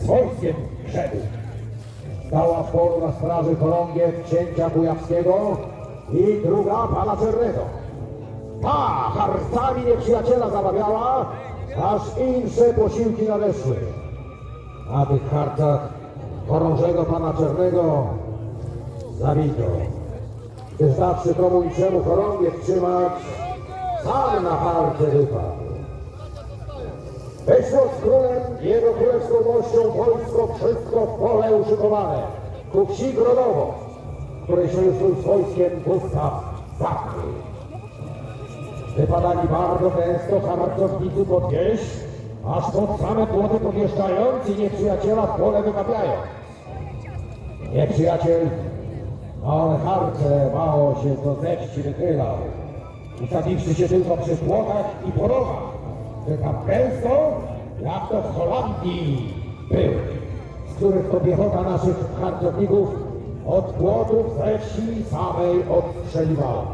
z wojskiem szedł. Stała w polu na straży chorągiew księcia Kujawskiego i druga pana Czernego. Ta harcami nieprzyjaciela zabawiała, aż insze posiłki nadeszły. Na tych harcach chorążego pana Czernego zabito. Gdyż zawsze komu i czemu chorągiew trzymać, sam na harce wypadł. Wyszło z królem i jego królewską mością wojsko wszystko w pole uszykowane. Ku wsi Grodowo, której się już z wojskiem Gustaw Zakry. Wypadali bardzo gęsto harcownicy pod wieś, aż pod same płoty podjeżdżając i nieprzyjaciela w pole wygapiając. Nieprzyjaciel małe harce mało się do ześci wychylał, ustawiwszy się tylko przy płotach i porowach, że tam gęsto, jak to w Holandii był, z których to piechota naszych harcowników od płotów ze wsi samej odstrzeliwała.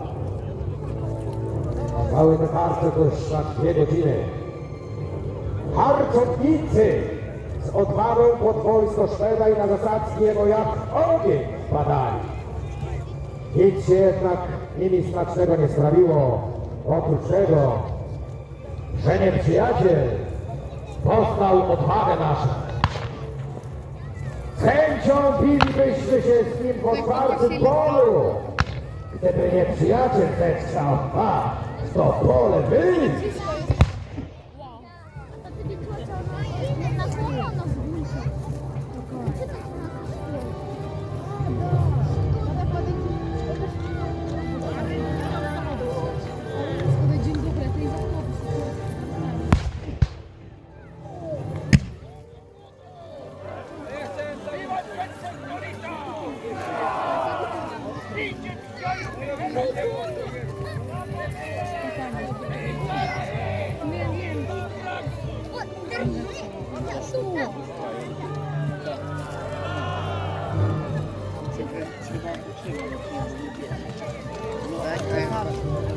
Cały te harce to już na dwie godziny. Harcownicy z odwagą pod wojsko Szweda i na zasadzkiego jak ogień padali. Nic się jednak nimi smacznego nie sprawiło, oprócz tego, że nieprzyjaciel poznał odwagę naszą. Z chęcią bilibyśmy się z nim po otwartym polu, gdyby nieprzyjaciel zechciał, a w to pole wyjść.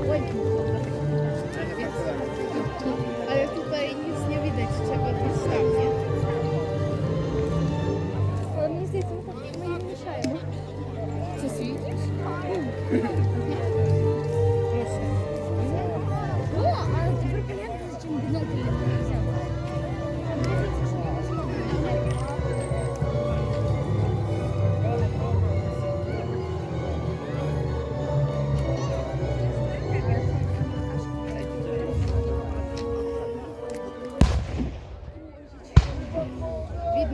Ой,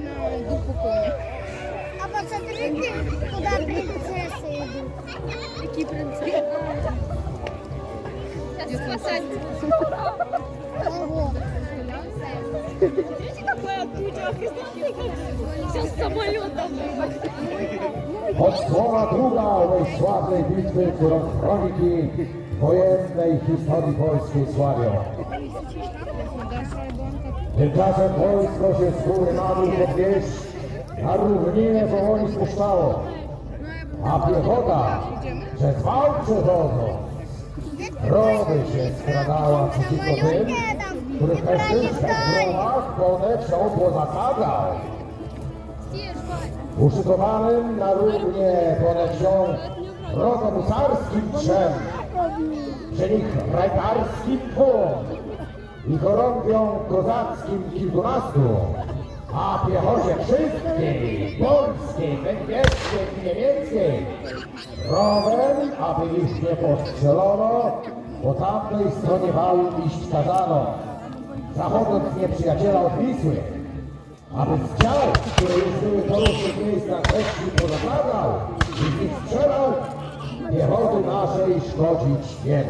Видно духу коня. А посмотрите, куда принцессы идут. Какие принцессы? Сейчас спасать. Ого. Видите, какая куча? Сейчас самолетом. Odsłona druga owej sławnej bitwy, którą kroniki wojennej historii polskiej sławią. Tymczasem wojsko się z góry na dół pod wieś na równinę powoli spuszczało, a piechota przez walk przechodząc rowy się skradała przeciwko tym, których mężczyzna w gromach koneczną pozasadzał. Uszykowanym na równie ponad wsią rogomusarskim trzem, przy nich rajtarskim dwóm i chorągwią kozackim kilkunastu, a piechocie wszystkiej, polskiej, węgierskiej i niemieckiej, rowem, aby ich nie postrzelono, po tamtej stronie wału iść kazano, zachodząc nieprzyjaciela od Wisły, aby z ciał, które już były po różnych miejscach weszli pozapłagał i z nich strzelał, naszej szkodzić nie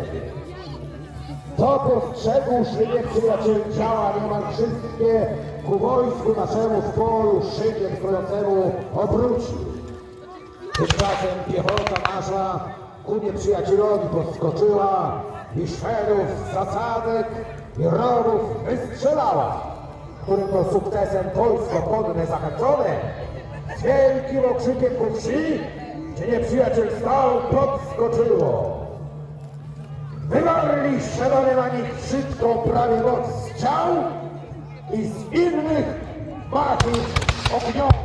To postrzegłszy nieprzyjaciel działa niemal wszystkie ku wojsku naszemu w polu szykiem stojącemu obrócił. Tymczasem piechota nasza ku nieprzyjacielowi podskoczyła i Szwedów z zasadzek i rowów wystrzelała, którym to sukcesem wojsko konne zachęcone z wielkim okrzykiem ku wsi, gdzie nieprzyjaciel stał, podskoczyło. Wywarli strzelone na nich wszystko prawie moc strzał i z innych machów Ogniowym